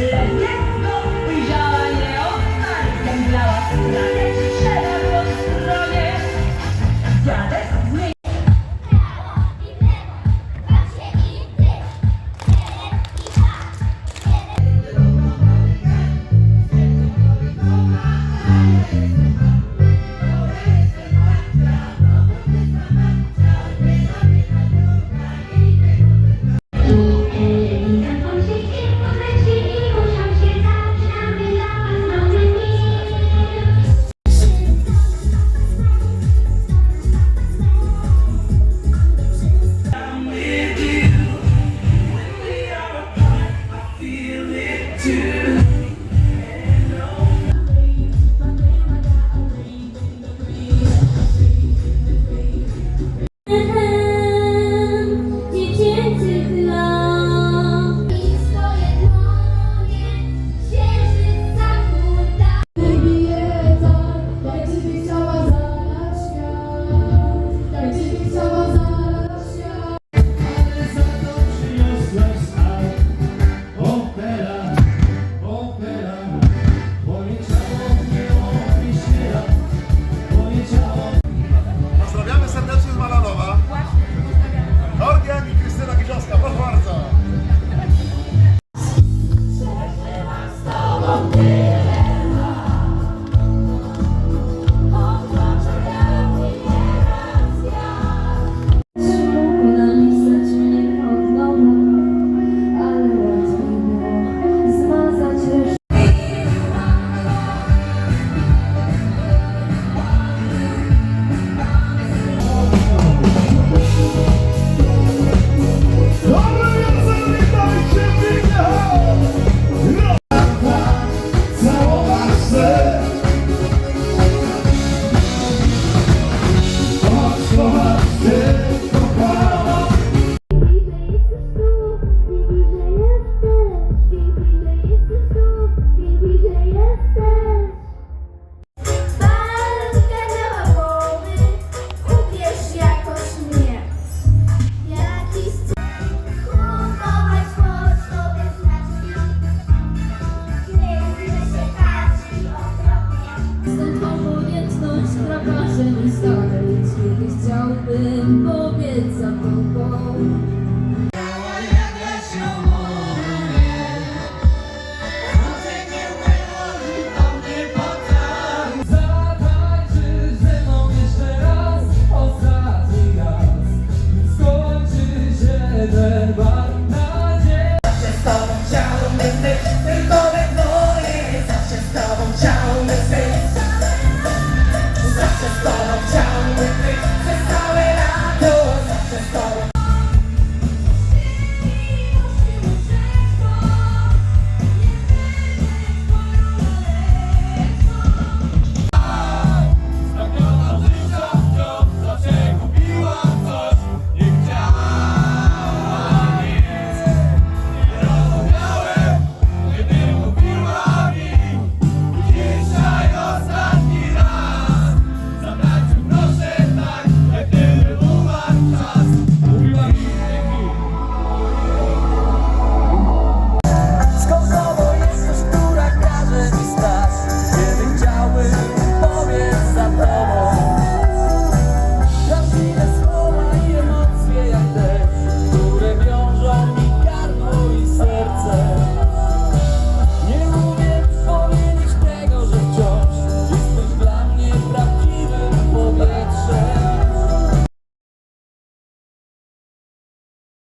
Música feeling. ти, церкове двоє, завжди з тобом чау ми си, завжди з тобом чау ми